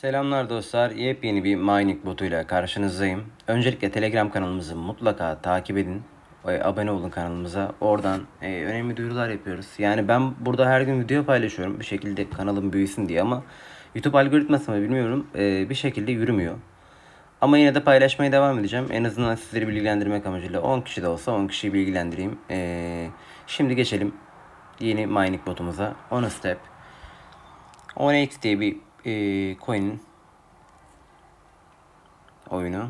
Selamlar dostlar. Yepyeni bir mining botuyla karşınızdayım. Öncelikle Telegram kanalımızı mutlaka takip edin. ve Abone olun kanalımıza. Oradan e, önemli duyurular yapıyoruz. Yani ben burada her gün video paylaşıyorum. Bir şekilde kanalım büyüsün diye ama YouTube algoritması mı bilmiyorum. e, bir şekilde yürümüyor. Ama yine de paylaşmaya devam edeceğim. En azından sizleri bilgilendirmek amacıyla 10 kişi de olsa 10 kişiyi bilgilendireyim. E, şimdi geçelim yeni mining botumuza. On a step. 10x diye bir e, coin'in oyunu.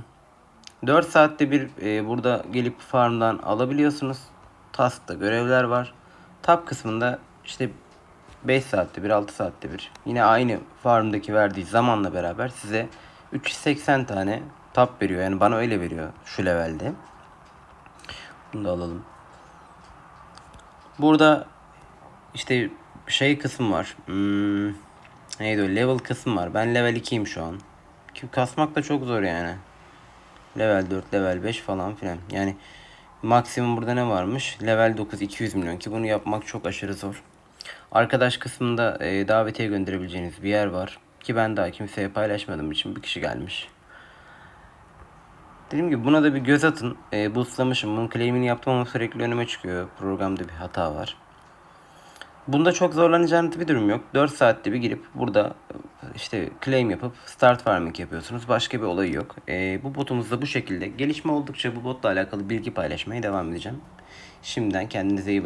4 saatte bir e, burada gelip farmdan alabiliyorsunuz. Task'ta görevler var. Tab kısmında işte 5 saatte bir 6 saatte bir yine aynı farmdaki verdiği zamanla beraber size 380 tane tab veriyor. Yani bana öyle veriyor şu levelde. Bunu da alalım. Burada işte şey kısım var. Hmm, neydi o? Level kısım var. Ben level 2'yim şu an. Ki kasmak da çok zor yani. Level 4, level 5 falan filan. Yani maksimum burada ne varmış? Level 9 200 milyon ki bunu yapmak çok aşırı zor. Arkadaş kısmında e, davetiye gönderebileceğiniz bir yer var. Ki ben daha kimseye paylaşmadığım için bir kişi gelmiş. Dediğim gibi buna da bir göz atın. E, boostlamışım. Bunun claim'ini yaptım ama sürekli önüme çıkıyor. Programda bir hata var. Bunda çok zorlanacağınız bir durum yok. 4 saatte bir girip burada işte claim yapıp start farming yapıyorsunuz. Başka bir olayı yok. Ee, bu botumuzda bu şekilde. Gelişme oldukça bu botla alakalı bilgi paylaşmaya devam edeceğim. Şimdiden kendinize iyi bakın.